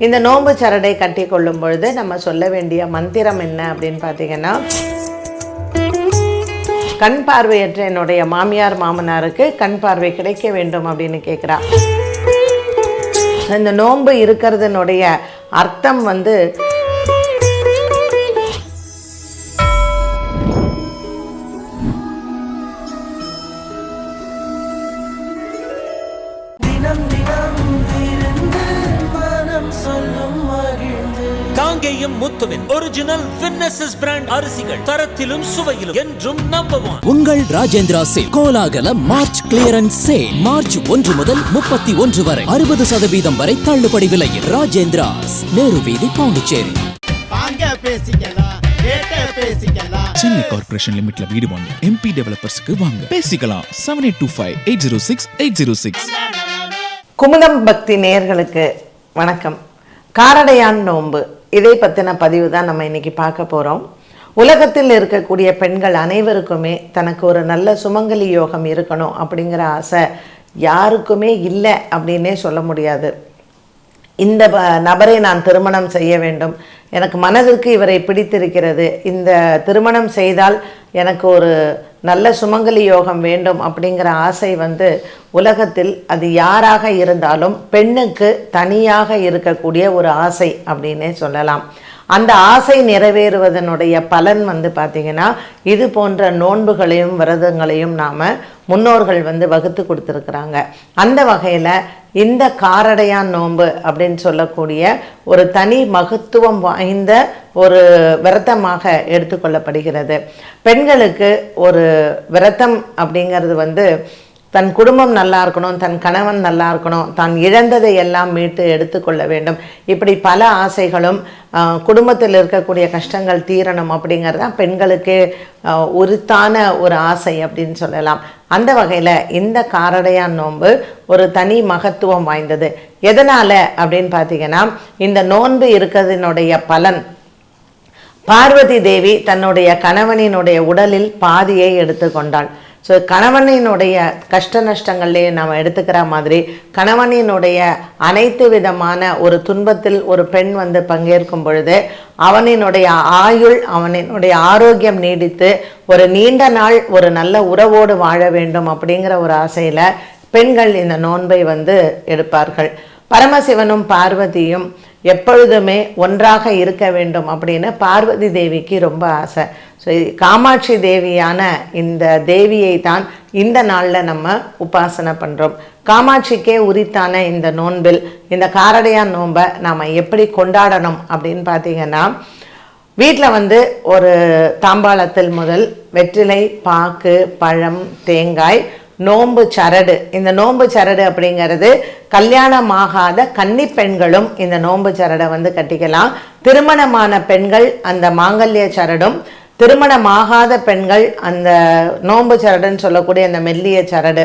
இந்த நோன்பு சரடை கட்டி கொள்ளும் பொழுது நம்ம சொல்ல வேண்டிய மந்திரம் என்ன அப்படின்னு பார்த்தீங்கன்னா கண் பார்வையற்ற என்னுடைய மாமியார் மாமனாருக்கு கண் பார்வை கிடைக்க வேண்டும் அப்படின்னு கேட்குறா இந்த நோன்பு இருக்கிறதுனுடைய அர்த்தம் வந்து முத்துவின் ஒரிஜினல் வின்னசஸ் பிராண்ட் அரிசிகள் தரத்திலும் சுவையிலும் என்றும் நம்பர் ஒன் உங்கள் ராஜேந்திரா சேல் கோலாகல மார்ச் கிளியரன்ஸ் சேல் மார்ச் ஒன்று முதல் முப்பத்தி ஒன்று வரை அறுபது சதவீதம் வரை தள்ளுபடி விலையில் ராஜேந்திராஸ் நேரு வீதி பாண்டிச்சேரி. வாங்க பேசிக்கலாம் கேட்ட பேசிக்கலாம். சென்னை கார்ப்பரேஷன் லிமிட்ல வீடு வாங்க எம்பி டெவலப்பர்ஸ்க்கு வாங்க. பேசிக்கலாம் seven eight two five eight zero six eight zero six Kumudam Bhakti நேயர்களுக்கு வணக்கம். காரடையான் நோன்பு. இதை பற்றின பதிவு தான் நம்ம இன்றைக்கி பார்க்க போகிறோம் உலகத்தில் இருக்கக்கூடிய பெண்கள் அனைவருக்குமே தனக்கு ஒரு நல்ல சுமங்கலி யோகம் இருக்கணும் அப்படிங்கிற ஆசை யாருக்குமே இல்லை அப்படின்னே சொல்ல முடியாது. இந்த நபரை நான் திருமணம் செய்ய வேண்டும். எனக்கு மனதிற்கு இவரை பிடித்திருக்கிறது. இந்த திருமணம் செய்தால் எனக்கு ஒரு நல்ல சுமங்கலி யோகம் வேண்டும் அப்படிங்கிற ஆசை வந்து உலகத்தில் அது யாராக இருந்தாலும் பெண்ணுக்கு தனியாக இருக்கக்கூடிய ஒரு ஆசை அப்படின்னே சொல்லலாம். அந்த ஆசை நிறைவேறுவதனுடைய பலன் வந்து பார்த்திங்கன்னா இது போன்ற நோன்புகளையும் விரதங்களையும் நாம் முன்னோர்கள் வந்து வகுத்து கொடுத்துருக்குறாங்க. அந்த வகையில் இந்த காரடையான் நோன்பு அப்படின்னு சொல்லக்கூடிய ஒரு தனி மகத்துவம் வாய்ந்த ஒரு விரதமாக எடுத்துக்கொள்ளப்படுகிறது. பெண்களுக்கு ஒரு விரதம் அப்படிங்கிறது வந்து தன் குடும்பம் நல்லா இருக்கணும் தன் கணவன் நல்லா இருக்கணும் தான் இழந்ததை எல்லாம் மீட்டு எடுத்துக்கொள்ள வேண்டும். இப்படி பல ஆசைகளும் ஆஹ், குடும்பத்தில் இருக்கக்கூடிய கஷ்டங்கள் தீரணும் அப்படிங்கிறது தான் பெண்களுக்கு ஆஹ், உரித்தான ஒரு ஆசை அப்படின்னு சொல்லலாம். அந்த வகையில் இந்த காரடையான் நோன்பு ஒரு தனி மகத்துவம் வாய்ந்தது. எதனால் அப்படின்னு பார்த்தீங்கன்னா இந்த நோன்பு இருக்கிறதுனுடைய பலன் பார்வதி தேவி தன்னுடைய கணவனினுடைய உடலில் பாதியை எடுத்துக்கொண்டாள் ஸோ கணவனினுடைய கஷ்ட நஷ்டங்கள்லேயே நாம் எடுத்துக்கிற மாதிரி கணவனினுடைய அனைத்து விதமான ஒரு துன்பத்தில் ஒரு பெண் வந்து பங்கேற்கும் பொழுது அவனினுடைய ஆயுள் அவனினுடைய ஆரோக்கியம் நீடித்து ஒரு நீண்ட நாள் ஒரு நல்ல உறவோடு வாழ வேண்டும் அப்படிங்கிற ஒரு ஆசையில் பெண்கள் இந்த நோன்பை வந்து எடுப்பார்கள். பரமசிவனும் பார்வதியும் எப்பொழுதுமே ஒன்றாக இருக்க வேண்டும் அப்படின்னு பார்வதி தேவிக்கு ரொம்ப ஆசை. ஸோ காமாட்சி தேவியான இந்த தேவியை தான் இந்த நாளில் நம்ம உபாசனை பண்ணுறோம் காமாட்சிக்கே உரித்தான இந்த நோன்பில் இந்த காரடையான் நோன்பை நாம் எப்படி கொண்டாடணும் அப்படின்னு பார்த்தீங்கன்னா வீட்டில் வந்து ஒரு தாம்பாளத்தில் முதல் வெற்றிலை பாக்கு பழம் தேங்காய் நோன்பு சரடு. இந்த நோன்பு சரடு அப்படிங்கிறது கல்யாணமாகாத கன்னி பெண்களும் இந்த நோன்பு சரடை வந்து கட்டிக்கலாம். திருமணமான பெண்கள் அந்த மாங்கல்ய சரடும் திருமணமாகாத பெண்கள் அந்த நோன்பு சரடுன்னு சொல்லக்கூடிய அந்த மெல்லிய சரடு.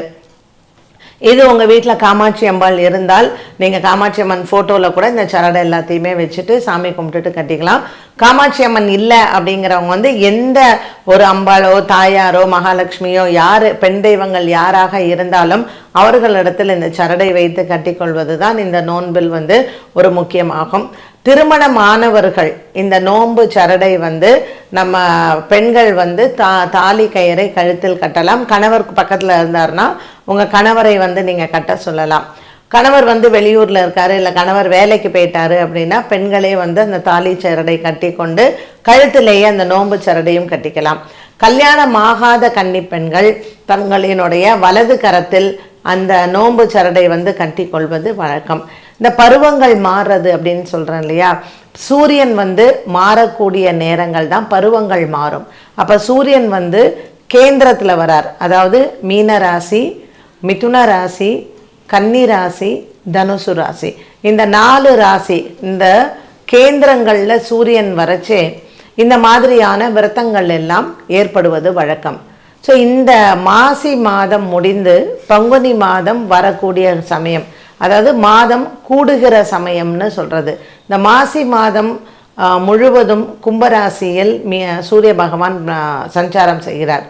இது உங்கள் வீட்டில் காமாட்சி அம்பாள் இருந்தால் நீங்கள் காமாட்சி அம்மன் ஃபோட்டோவில் கூட இந்த சரடை எல்லாத்தையுமே வச்சுட்டு சாமி கும்பிட்டுட்டு கட்டிக்கலாம். காமாட்சி அம்மன் இல்லை அப்படிங்கிறவங்க வந்து எந்த ஒரு அம்பாளோ தாயாரோ மகாலட்சுமியோ யார் பெண் தெய்வங்கள் யாராக இருந்தாலும் அவர்களிடத்தில் இந்த சரடை வைத்து கட்டிக்கொள்வது தான் இந்த நோன்பில் வந்து ஒரு முக்கியமாகும். திருமணமானவர்கள் இந்த நோன்பு சரடை வந்து நம்ம பெண்கள் வந்து தா தாலி கயிறை கழுத்தில் கட்டலாம். கணவருக்கு பக்கத்தில் இருந்தார்னா உங்கள் கணவரை வந்து நீங்கள் கட்ட சொல்லலாம். கணவர் வந்து வெளியூரில் இருக்காரு இல்லை கணவர் வேலைக்கு போயிட்டாரு அப்படின்னா பெண்களே வந்து அந்த தாலி சரடை கட்டி கொண்டு கழுத்திலேயே அந்த நோன்பு சரடையும் கட்டிக்கலாம். கல்யாணமாகாத கன்னி பெண்கள் தங்களினுடைய வலது கரத்தில் அந்த நோன்பு சரடை வந்து கட்டி கொள்வது வழக்கம். இந்த பருவங்கள் மாறுறது அப்படின்னு சொல்கிறேன் இல்லையா? சூரியன் வந்து மாறக்கூடிய நேரங்கள் தான் பருவங்கள் மாறும். அப்போ சூரியன் வந்து கேந்திரத்தில் வரார். அதாவது மீனராசி மிதுன ராசி கன்னி ராசி தனுசு ராசி. இந்த நாலு ராசி இந்த கேந்திரங்களில் சூரியன் வரைச்சே இந்த மாதிரியான விரதங்கள் எல்லாம் ஏற்படுவது வழக்கம். ஸோ இந்த மாசி மாதம் முடிந்து பங்குனி மாதம் வரக்கூடிய சமயம் அதாவது மாதம் கூடுகிற சமயம்னு சொல்கிறது இந்த மாசி மாதம் முழுவதும் கும்பராசியில் மி சூரிய பகவான் சஞ்சாரம் செய்கிறார்.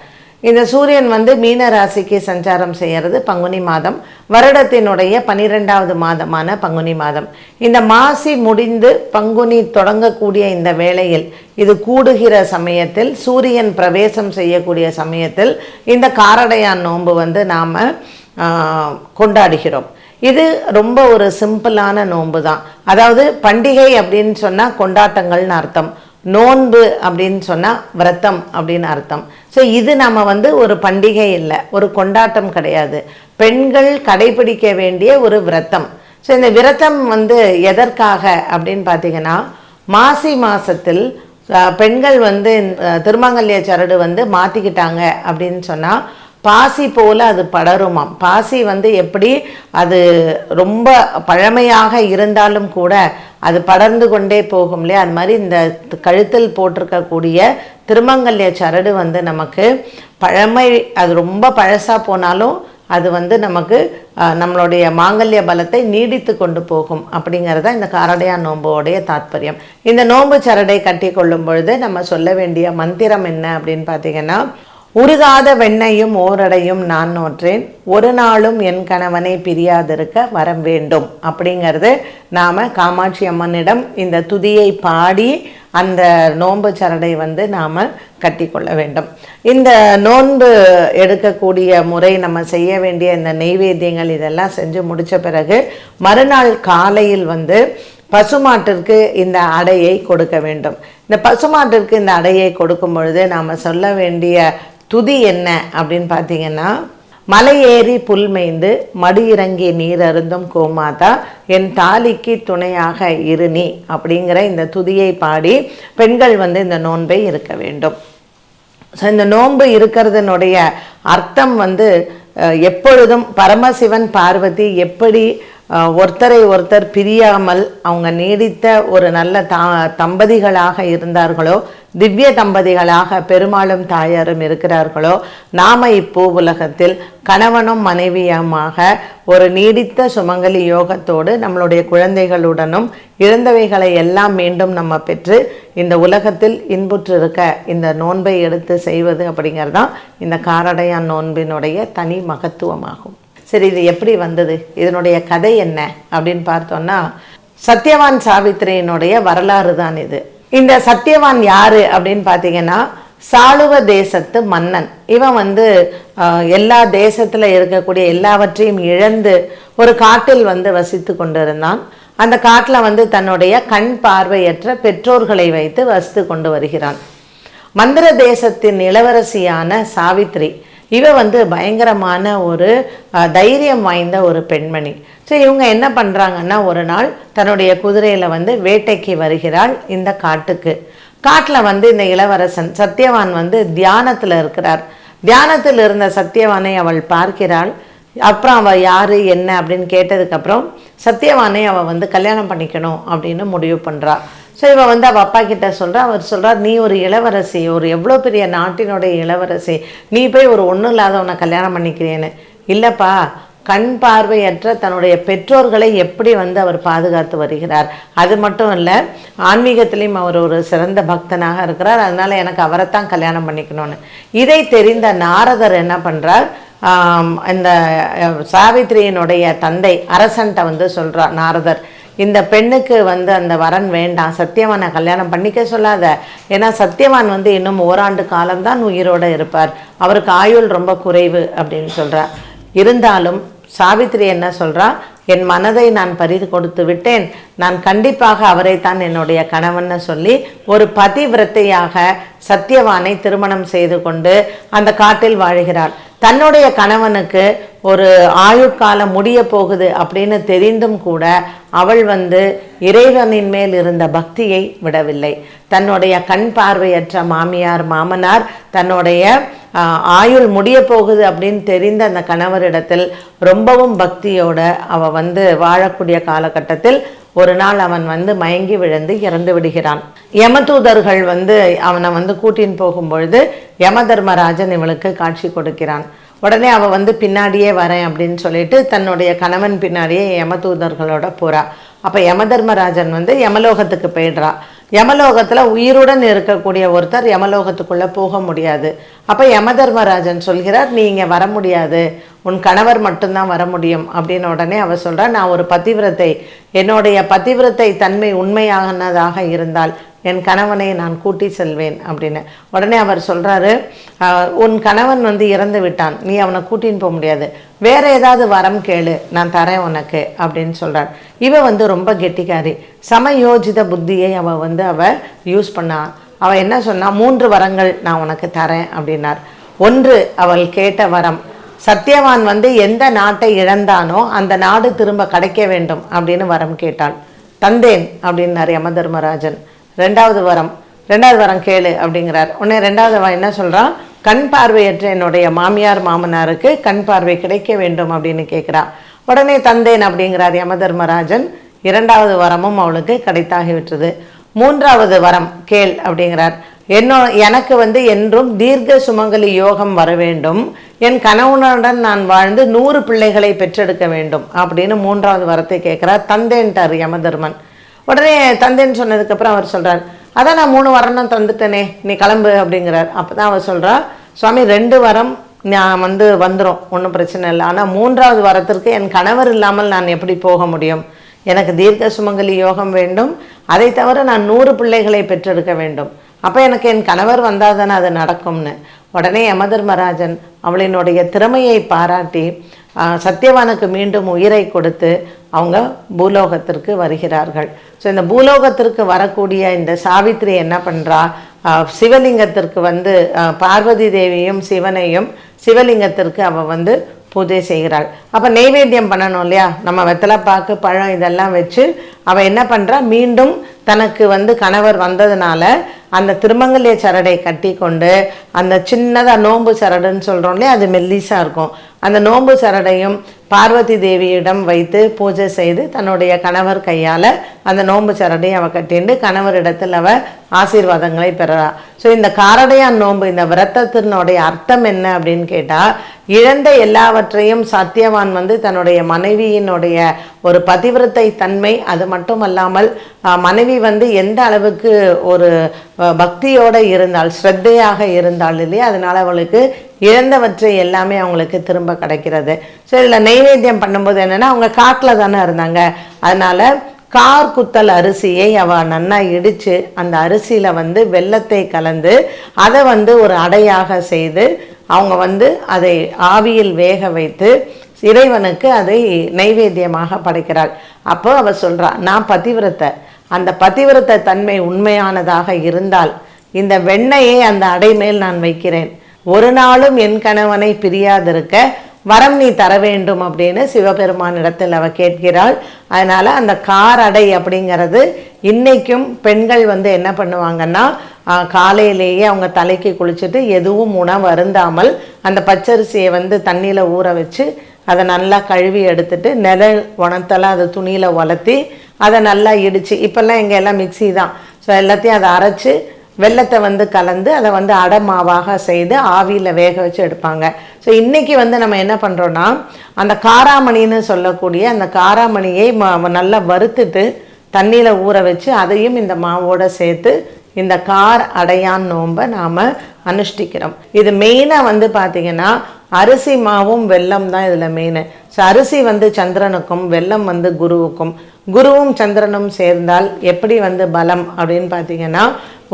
இந்த சூரியன் வந்து மீன ராசிக்கு சஞ்சாரம் செய்கிறது பங்குனி மாதம். வருடத்தினுடைய பனிரெண்டாவது மாதமான பங்குனி மாதம். இந்த மாசி முடிந்து பங்குனி தொடங்கக்கூடிய இந்த வேளையில் இது கூடுகிற சமயத்தில் சூரியன் பிரவேசம் செய்யக்கூடிய சமயத்தில் இந்த காரடையான் நோன்பு வந்து நாம் கொண்டாடுகிறோம். இது ரொம்ப ஒரு சிம்பிளான நோன்பு தான் அதாவது பண்டிகை அப்படின்னு சொன்னால் கொண்டாட்டங்கள்னு அர்த்தம். நோன்பு அப்படின்னு சொன்னால் விரதம் அப்படின்னு அர்த்தம். ஸோ இது நம்ம வந்து ஒரு பண்டிகை இல்லை ஒரு கொண்டாட்டம் கிடையாது. பெண்கள் கடைபிடிக்க வேண்டிய ஒரு விரதம். ஸோ இந்த விரதம் வந்து எதற்காக அப்படின்னு பார்த்தீங்கன்னா மாசி மாசத்தில் பெண்கள் வந்து அஹ், திருமாங்கல்ய சரடு வந்து மாற்றிக்கிட்டாங்க அப்படின்னு சொன்னால் பாசி போல அது படருமாம். பாசி வந்து எப்படி அது ரொம்ப பழமையாக இருந்தாலும் கூட அது படர்ந்து கொண்டே போகும் இல்லையா? அது மாதிரி இந்த கழுத்தில் போட்டிருக்கக்கூடிய திருமங்கல்ய சரடு வந்து நமக்கு பழமை அது ரொம்ப பழசாக போனாலும் அது வந்து நமக்கு நம்மளுடைய மாங்கல்ய பலத்தை நீடித்து கொண்டு போகும் அப்படிங்கிறது தான் இந்த காரடையா நோம்போடைய தாத்பரியம். இந்த நோம்பு சரடை கட்டி கொள்ளும் பொழுது நம்ம சொல்ல வேண்டிய மந்திரம் என்ன அப்படின்னு பார்த்தீங்கன்னா உருகாத வெண்ணையும் ஓரடையும் நான் நோற்றேன். ஒரு நாளும் என் கணவனை பிரியாதிருக்க வரம் வேண்டும். அப்படிங்கிறது நாம் காமாட்சி அம்மனிடம் இந்த துதியை பாடி அந்த நோன்பு சரடை வந்து நாம் கட்டிக்கொள்ள வேண்டும். இந்த நோன்பு எடுக்கக்கூடிய முறை நம்ம செய்ய வேண்டிய இந்த நெய்வேத்தியங்கள் இதெல்லாம் செஞ்சு முடித்த பிறகு மறுநாள் காலையில் வந்து பசுமாட்டிற்கு இந்த அடையை கொடுக்க வேண்டும். இந்த பசுமாட்டிற்கு இந்த அடையை கொடுக்கும் பொழுது நாம் சொல்ல வேண்டிய துதி என்ன அப்படின்னு பார்த்தீங்கன்னா மலை ஏறி புல் மேய்ந்து மடி இறங்கி நீர் அருந்தும் கோமாதா என் தாலிக்கு துணையாக இரு நீ அப்படிங்கிற இந்த துதியை பாடி பெண்கள் வந்து இந்த நோன்பை இருக்க வேண்டும். ஸோ இந்த நோன்பு இருக்கிறதுனுடைய அர்த்தம் வந்து அஹ், எப்பொழுதும் பரமசிவன் பார்வதி எப்படி ஒருத்தரை ஒருத்தர் பிரியாமல் அவங்க நீடித்த ஒரு நல்ல தா தம்பதிகளாக இருந்தார்களோ திவ்ய தம்பதிகளாக பெருமாளும் தாயாரும் இருக்கிறார்களோ நாம இப்போ உலகத்தில் கணவனும் மனைவியுமாக ஒரு நீடித்த சுமங்கலி யோகத்தோடு நம்மளுடைய குழந்தைகளுடனும் இழந்தவைகளை எல்லாம் மீண்டும் நம்ம பெற்று இந்த உலகத்தில் இன்புற்று இருக்க இந்த நோன்பை எடுத்து செய்வது அப்படிங்கிறது தான் இந்த காரடையான் நோன்பினுடைய தனி மகத்துவமாகும். சரி இது எப்படி வந்தது? இதனுடைய கதை என்ன? அப்படின்னு பார்த்தோம்னா சத்யவான் சாவித்திரியினுடைய வரலாறு தான் இது. இந்த சத்யவான் யாரு அப்படின்னு பார்த்தீங்கன்னா சாளுவ தேசத்து மன்னன். இவன் வந்து எல்லா தேசத்துல இருக்கக்கூடிய எல்லாவற்றையும் இழந்து ஒரு காட்டில் வந்து வசித்து கொண்டிருந்தான். அந்த காட்டில் வந்து தன்னுடைய கண் பார்வையற்ற பெற்றோர்களை வைத்து வசித்து கொண்டு வருகிறான். மந்திர தேசத்தின் இளவரசியான சாவித்ரி இவ வந்து பயங்கரமான ஒரு தைரியம் வாய்ந்த ஒரு பெண்மணி. ஸோ இவங்க என்ன பண்ணுறாங்கன்னா ஒரு நாள் தன்னுடைய குதிரையில் வந்து வேட்டைக்கு வருகிறாள் இந்த காட்டுக்கு. காட்டில் வந்து இந்த இளவரசன் சத்யவான் வந்து தியானத்தில் இருக்கிறார். தியானத்தில் இருந்த சத்யவானை அவள் பார்க்கிறாள். அப்புறம் அவள் யார் என்ன அப்படின்னு கேட்டதுக்கப்புறம் சத்யவானை அவள் வந்து கல்யாணம் பண்ணிக்கணும் அப்படின்னு முடிவு பண்ணுறாள் ஸோ இவன் வந்து அவள் அப்பா கிட்ட சொல்கிறா அவர் சொல்கிறார் நீ ஒரு இளவரசி ஒரு எவ்வளோ பெரிய நாட்டினுடைய இளவரசி. நீ போய் ஒரு ஒன்றும் இல்லாதவனை கல்யாணம் பண்ணிக்கிறேன்னு. இல்லைப்பா கண் பார்வையற்ற தன்னுடைய பெற்றோர்களை எப்படி வந்து அவர் பாதுகாத்து வருகிறார்? அது மட்டும் இல்லை ஆன்மீகத்திலையும் அவர் ஒரு சிறந்த பக்தனாக இருக்கிறார். அதனால் எனக்கு அவரைத்தான் கல்யாணம் பண்ணிக்கணும்னு. இதை தெரிந்த நாரதர் என்ன பண்ணுறார் இந்த சாவித்திரியினுடைய தந்தை அரசன்ட்ட வந்து சொல்கிறார் நாரதர் இந்த பெண்ணுக்கு வந்து அந்த வரன் வேண்டாம். சத்தியவானை கல்யாணம் பண்ணிக்க சொல்லாத. ஏன்னா சத்தியவான் வந்து இன்னும் ஓராண்டு காலம்தான் உயிரோட இருப்பார். அவருக்கு ஆயுள் ரொம்ப குறைவு அப்படின்னு சொல்கிறார் இருந்தாலும் சாவித்திரி என்ன சொல்கிறா என் மனதை நான் பறித்து கொடுத்து விட்டேன். நான் கண்டிப்பாக அவரைத்தான் என்னுடைய கணவன்னு சொல்லி ஒரு பதிவிரத்தையாக சத்தியவானை திருமணம் செய்து கொண்டு அந்த காட்டில் வாழ்கிறாள். தன்னுடைய கணவனுக்கு ஒரு ஆயுட்காலம் முடிய போகுது அப்படின்னு தெரிந்தும் கூட அவள் வந்து இறைவனின் மேல் இருந்த பக்தியை விடவில்லை. தன்னுடைய கண் பார்வையற்ற மாமியார் மாமனார் தன்னுடைய ஆயுள் முடிய போகுது அப்படின்னு தெரிந்த அந்த கணவரிடத்தில் ரொம்பவும் பக்தியோட அவள் வந்து வாழக்கூடிய காலகட்டத்தில் ஒரு நாள் அவன் வந்து மயங்கி விழுந்து இறந்து விடுகிறான். யமதூதர்கள் வந்து அவனை வந்து கூட்டின்னு போகும்பொழுது யமதர்மராஜன் இவளுக்கு காட்சி கொடுக்கிறான். உடனே அவள் வந்து பின்னாடியே வரேன் அப்படின்னு சொல்லிட்டு தன்னுடைய கணவன் பின்னாடியே யமதூதர்களோட போறா. யம யமதர்மராஜன் வந்து யமலோகத்துக்கு போயிடுறா. யமலோகத்துல உயிருடன் இருக்கக்கூடிய ஒருத்தர் யமலோகத்துக்குள்ளே போக முடியாது. அப்போ யமதர்மராஜன் சொல்கிறார் நீ இங்கே வர முடியாது. உன் கணவர் மட்டும்தான் வர முடியும். அப்படின்னு உடனே அவர் சொல்கிறார் நான் ஒரு பதிவிரத்தை என்னுடைய பதிவிரத்தை தன்மை உண்மையானதாக இருந்தால் என் கணவனை நான் கூட்டி செல்வேன். அப்படின்னு. உடனே அவர் சொல்கிறாரு உன் கணவன் வந்து இறந்து விட்டான். நீ அவனை கூட்டின்னு போக முடியாது. வேற ஏதாவது வரம் கேளு. நான் தரேன் உனக்கு. அப்படின்னு சொல்கிறார் இவ வந்து ரொம்ப கெட்டிக்காரி. சமயோஜித புத்தியை அவள் வந்து அவள் யூஸ் பண்ணான் அவள் என்ன சொன்னால் மூன்று வரங்கள் நான் உனக்கு தரேன் அப்படின்னார். ஒன்று அவள் கேட்ட வரம் சத்யவான் வந்து எந்த நாட்டை இழந்தானோ அந்த நாடு திரும்ப கிடைக்க வேண்டும் அப்படின்னு வரம் கேட்டாள். தந்தேன் அப்படின்னார் யமதர்மராஜன் ரெண்டாவது வரம் ரெண்டாவது வரம் கேளு அப்படிங்கிறார். உடனே ரெண்டாவது வரம் என்ன சொல்றான் கண் பார்வையற்ற என்னுடைய மாமியார் மாமனாருக்கு கண் பார்வை கிடைக்க வேண்டும் அப்படின்னு கேட்குறா. உடனே தந்தேன் அப்படிங்கிறார் யமதர்மராஜன் இரண்டாவது வரமும் அவளுக்கு கிடைத்தாகிவிட்டது. மூன்றாவது வரம் கேள் அப்படிங்கிறார். என்னோ எனக்கு வந்து என்றும் தீர்க்க சுமங்கலி யோகம் வர வேண்டும். என் கணவனுடன் நான் வாழ்ந்து நூறு பிள்ளைகளை பெற்றெடுக்க வேண்டும் அப்படின்னு மூன்றாவது வரத்தை கேட்குறார் தந்தேன்ட்டார் யமதர்மன். உடனே தந்தேன்னு சொன்னதுக்கப்புறம் அவர் சொல்கிறார் அதான் நான் மூணு வரணும் தந்துட்டேனே நீ கிளம்பு அப்படிங்கிறார். அப்போ தான் அவர் சொல்கிறா சுவாமி ரெண்டு வரம் நான் வந்து வந்துடும் ஒன்றும் பிரச்சனை இல்லை. ஆனால் மூன்றாவது வரத்திற்கு என் கணவர் இல்லாமல் நான் எப்படி போக முடியும்? எனக்கு தீர்க்க சுமங்கலி யோகம் வேண்டும். அதை தவிர நான் நூறு பிள்ளைகளை பெற்றெடுக்க வேண்டும். அப்போ எனக்கு என் கணவர் வந்தால் தானே அது நடக்கும்னு. உடனே யமதர்மராஜன் அவளினுடைய திறமையை பாராட்டி சத்யவானுக்கு மீண்டும் உயிரை கொடுத்து அவங்க பூலோகத்திற்கு வருகிறார்கள். ஸோ இந்த பூலோகத்திற்கு வரக்கூடிய இந்த சாவித்ரி என்ன பண்ணுறா சிவலிங்கத்திற்கு வந்து பார்வதி தேவியும் சிவனையும் சிவலிங்கத்திற்கு அவள் வந்து பூஜை செய்கிறாள். அப்போ நெய்வேத்தியம் பண்ணணும் இல்லையா? நம்ம வெத்தலைப்பாக்கு பழம் இதெல்லாம் வச்சு அவள் என்ன பண்ணுறா மீண்டும் தனக்கு வந்து கணவர் வந்ததுனால அந்த திருமங்கல்ய சரடை கட்டி கொண்டு அந்த சின்னதாக நோம்பு சரடுன்னு சொல்கிறோம் இல்லையா அது மெல்லிசாக இருக்கும். அந்த நோன்பு சரடையும் பார்வதி தேவியிடம் வைத்து பூஜை செய்து தன்னுடைய கணவர் கையால் அந்த நோன்பு சரடையும் அவள் கட்டிண்டு கணவரிடத்தில் அவள் ஆசீர்வாதங்களை பெறறா. ஸோ இந்த காரடையான் நோன்பு இந்த விரதத்தினுடைய அர்த்தம் என்ன அப்படின்னு கேட்டால் இழந்த எல்லாவற்றையும் சத்தியவான் வந்து தன்னுடைய மனைவியினுடைய ஒரு பதிவிரத்தை தன்மை அது மட்டும் அல்லாமல் மனைவி வந்து எந்த அளவுக்கு ஒரு பக்தியோடு இருந்தால் ஸ்ரத்தையாக இருந்தால் இல்லையா? அதனால் அவளுக்கு இழந்தவற்றை எல்லாமே அவங்களுக்கு திரும்ப கிடைக்கிறது. ஸோ இதில் நெய்வேத்தியம் பண்ணும்போது என்னென்னா அவங்க காட்டில் தானே இருந்தாங்க. அதனால் கார் குத்தல் அரிசியை அவ நன்னா இடித்து அந்த அரிசியில் வந்து வெள்ளத்தை கலந்து அதை வந்து ஒரு அடையாக செய்து அவங்க வந்து அதை ஆவியில் வேக வைத்து இறைவனுக்கு அதை நைவேத்தியமாக படைக்கிறாள். அப்போ அவ சொல்கிறா நான் பதிவிரத்தை அந்த பதிவிரத்த தன்மை உண்மையானதாக இருந்தால் இந்த வெண்ணையை அந்த அடைமேல் நான் வைக்கிறேன். ஒரு நாளும் என் கணவனை பிரியாதிருக்க வரம் நீ தர வேண்டும் அப்படின்னு சிவபெருமானிடத்தில் அவ கேட்கிறாள். அதனால் அந்த கார் அடை அப்படிங்கிறது இன்னைக்கும் பெண்கள் வந்து என்ன பண்ணுவாங்கன்னா காலையிலேயே அவங்க தலைக்கு குளிச்சுட்டு எதுவும் உணவு அருந்தாமல் அந்த பச்சரிசியை வந்து தண்ணியில் ஊற வச்சு அதை நல்லா கழுவி எடுத்துட்டு நிழல் உணத்தெல்லாம் அதை துணியில் வளர்த்தி அதை நல்லா இடித்து இப்போல்லாம் இங்கே எல்லாம் மிக்ஸி தான். ஸோ எல்லாத்தையும் அதை அரைச்சு வெல்லத்தை வந்து கலந்து அதை வந்து அடை மாவாக செய்து ஆவியில் வேக வச்சு எடுப்பாங்க. ஸோ இன்றைக்கி வந்து நம்ம என்ன பண்ணுறோன்னா அந்த காராமணின்னு சொல்லக்கூடிய அந்த காராமணியை ம- நல்லா வறுத்துட்டு தண்ணியில் ஊற வச்சு அதையும் இந்த மாவோட சேர்த்து இந்த கார் அடையான் நோன்பை நாம் அனுஷ்டிக்கிறோம். இது மெயினாக வந்து பார்த்திங்கன்னா அரிசி மாவும் வெள்ளம் தான் இதில் மெயின் ஸோ அரிசி வந்து சந்திரனுக்கும் வெல்லம் வந்து குருவுக்கும். குருவும் சந்திரனும் சேர்ந்தால் எப்படி வந்து பலம் அப்படின்னு பார்த்தீங்கன்னா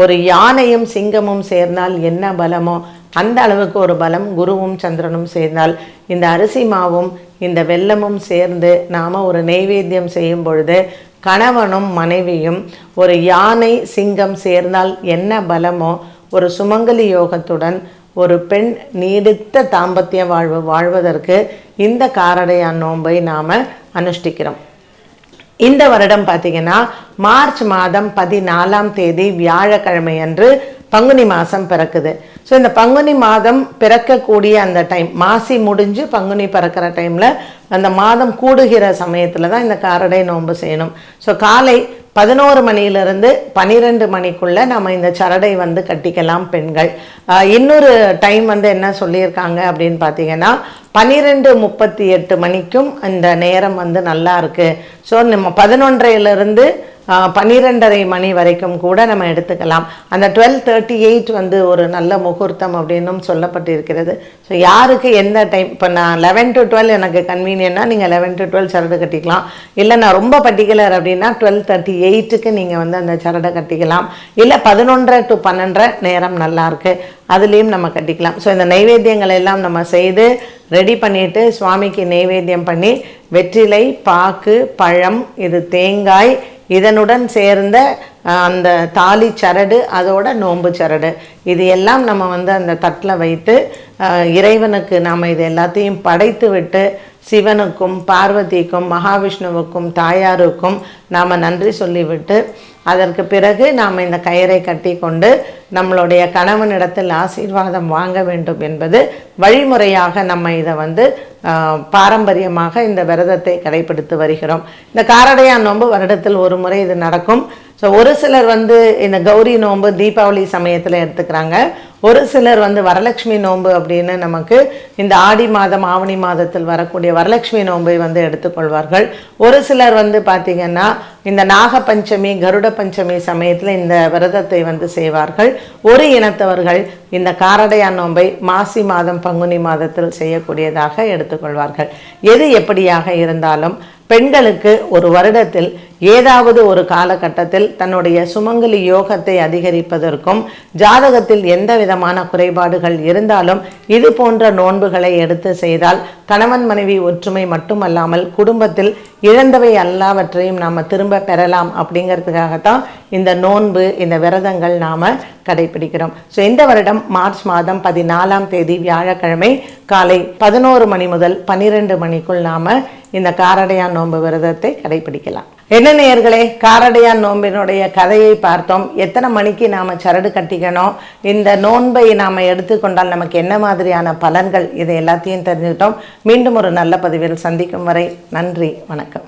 ஒரு யானையும் சிங்கமும் சேர்ந்தால் என்ன பலமோ அந்த அளவுக்கு ஒரு பலம் குருவும் சந்திரனும் சேர்ந்தால். இந்த அரிசி மாவும் இந்த வெல்லமும் சேர்ந்து நாம் ஒரு நெய்வேத்தியம் செய்யும் பொழுது கணவனும் மனைவியும் ஒரு யானை சிங்கம் சேர்ந்தால் என்ன பலமோ ஒரு சுமங்கலி யோகத்துடன் ஒரு பெண் நீடித்த தாம்பத்திய வாழ்வு வாழ்வதற்கு இந்த காரடையான் நோன்பை நாம் அனுஷ்டிக்கிறோம். இந்த வருடம் பார்த்தீங்கன்னா மார்ச் மாதம் பதினாலாம் தேதி வியாழக்கிழமை அன்று பங்குனி மாதம் பிறக்குது. ஸோ இந்த பங்குனி மாதம் பிறக்கக்கூடிய அந்த டைம் மாசி முடிஞ்சு பங்குனி பிறக்கிற டைமில் அந்த மாதம் கூடுகிற சமயத்தில் தான் இந்த காரடை நோன்பு செய்யணும். ஸோ காலை பதினோரு மணியிலிருந்து பன்னிரெண்டு மணிக்குள்ளே நம்ம இந்த சரடை வந்து கட்டிக்கலாம் பெண்கள். இன்னொரு டைம் வந்து என்ன சொல்லியிருக்காங்க அப்படின்னு பார்த்தீங்கன்னா பன்னிரெண்டு முப்பத்தி எட்டு மணிக்கும் இந்த நேரம் வந்து நல்லா இருக்குது ஸோ நம்ம பதினொன்றையிலிருந்து பன்னிரெண்டரை மணி வரைக்கும் கூட நம்ம எடுத்துக்கலாம். அந்த டுவெல் தேர்ட்டி எயிட் வந்து ஒரு நல்ல முகூர்த்தம் அப்படின்னும் சொல்லப்பட்டிருக்கிறது. ஸோ யாருக்கு எந்த டைம் இப்போ நான் லெவன் டு டுவெல் எனக்கு கன்வீனியன்னா நீங்கள் லெவன் டு டுவெல் சரடு கட்டிக்கலாம். இல்லை நான் ரொம்ப பர்டிகுலர் அப்படின்னா டுவெல் தேர்ட்டி எயிட்டுக்கு நீங்கள் வந்து அந்த சரடை கட்டிக்கலாம். இல்லை பதினொன்றரை டு பன்னெண்டரை நேரம் நல்லாயிருக்கு அதுலேயும் நம்ம கட்டிக்கலாம். ஸோ இந்த நைவேத்தியங்கள் எல்லாம் நம்ம செய்து ரெடி பண்ணிவிட்டு சுவாமிக்கு நைவேத்தியம் பண்ணி வெற்றிலை பாக்கு பழம் இது தேங்காய் இதனுடன் சேர்ந்த அந்த தாலி சரடு அதோட நோன்பு சரடு. இது எல்லாம் நம்ம வந்து அந்த தட்டில் வைத்து இறைவனுக்கு நாம் இது எல்லாத்தையும் படைத்து விட்டு சிவனுக்கும் பார்வதிக்கும் மகாவிஷ்ணுவுக்கும் தாயாருக்கும் நாம் நன்றி சொல்லிவிட்டு அதற்கு பிறகு நாம் இந்த கயிறை கட்டி கொண்டு நம்மளுடைய கணவனிடத்தில் ஆசீர்வாதம் வாங்க வேண்டும் என்பது வழிமுறையாக நம்ம இதை வந்து பாரம்பரியமாக இந்த விரதத்தை கடைபிடித்து வருகிறோம். இந்த காரடையான் நோன்பு வருடத்தில் ஒரு முறை இது நடக்கும். ஸோ ஒரு சிலர் வந்து இந்த கௌரி நோன்பு தீபாவளி சமயத்தில் எடுத்துக்கிறாங்க. ஒரு சிலர் வந்து வரலட்சுமி நோன்பு அப்படின்னு நமக்கு இந்த ஆடி மாதம் ஆவணி மாதத்தில் வரக்கூடிய வரலட்சுமி நோன்பை வந்து எடுத்துக்கொள்வார்கள். ஒரு சிலர் வந்து பார்த்திங்கன்னா இந்த நாக பஞ்சமி கருட பஞ்சமி சமயத்தில் இந்த விரதத்தை வந்து செய்வார்கள். ஒரு இனத்தவர்கள் இந்த காரடையான் நோன்பை மாசி மாதம் பங்குனி மாதத்தில் செய்யக்கூடியதாக எடுத்துக்கொள்வார்கள். எது எப்படியாக இருந்தாலும் பெண்களுக்கு ஒரு வருடத்தில் ஏதாவது ஒரு காலகட்டத்தில் தன்னுடைய சுமங்கலி யோகத்தை அதிகரிப்பதற்கும் ஜாதகத்தில் எந்த விதமான குறைபாடுகள் இருந்தாலும் இது போன்ற நோன்புகளை எடுத்து செய்தால் கணவன் மனைவி ஒற்றுமை மட்டுமல்லாமல் குடும்பத்தில் இழந்தவை எல்லாவற்றையும் நாம் திரும்ப பெறலாம் அப்படிங்கிறதுக்காகத்தான் இந்த நோன்பு இந்த விரதங்கள் நாம் கடைபிடிக்கிறோம். ஸோ இந்த வருடம் மார்ச் மாதம் பதினாலாம் தேதி வியாழக்கிழமை காலை பதினோரு மணி முதல் பன்னிரெண்டு மணிக்குள் நாம் இந்த காரடையான் நோன்பு விரதத்தை கடைபிடிக்கலாம். என்ன நேயர்களே காரடையான் நோம்பினுடைய கதையை பார்த்தோம். எத்தனை மணிக்கு நாம் சரடு கட்டிக்கணும்? இந்த நோன்பை நாம் எடுத்துக்கொண்டால் நமக்கு என்ன மாதிரியான பலன்கள்? இதை எல்லாத்தையும் தெரிஞ்சுக்கிட்டோம். மீண்டும் ஒரு நல்ல பதிவில் சந்திக்கும் வரை நன்றி வணக்கம்.